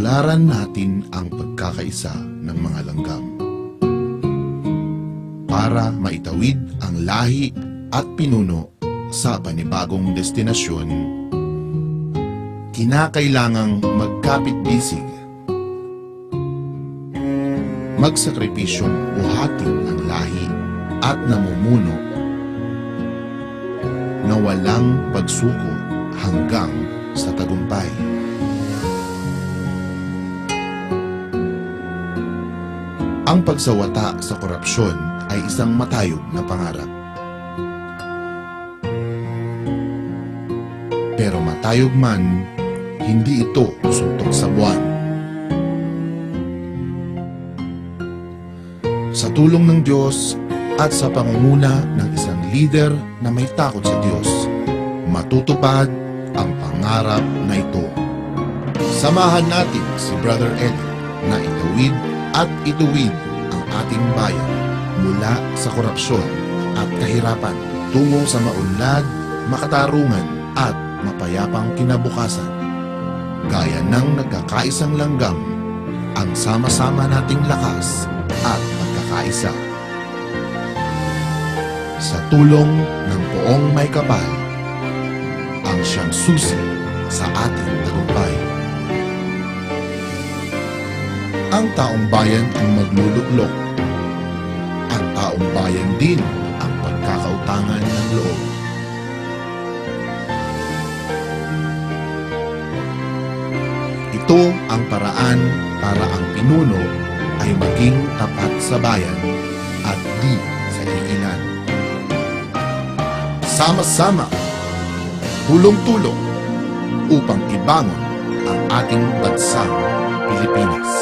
tularan natin ang pagkakaisa ng mga langgam para maitawid ang lahi at pinuno sa panibagong destinasyon, kinakailangang magkapit-bisig, magsakripisyong buhatin ang lahi at namumuno na walang pagsuko hanggang sa tagumpay. Ang pagsawata sa korupsyon ay isang matayog na pangarap. Pero matayog man, hindi ito suntok sa buwan. Sa tulong ng Diyos at sa pangunguna ng isang leader na may takot sa Diyos, matutupad ang pangarap na ito. Samahan natin si Brother Eddie na itawid at ituwid ang ating bayan mula sa korupsyon at kahirapan tungo sa maunlad, makatarungan at mapayapang kinabukasan. Gaya ng nagkakaisang langgam, ang sama-sama nating lakas at pagkakaisa. Sa tulong ng poong may kapal, ang siyang susi sa ating Ang taong bayan ang magluluklok. Ang taong bayan din ang pagkakautangan ng loob. Ito ang paraan para ang pinuno ay maging tapat sa bayan at di sa iilan. Sama-sama, tulong-tulong upang ibangon ang ating bansang Pilipinas.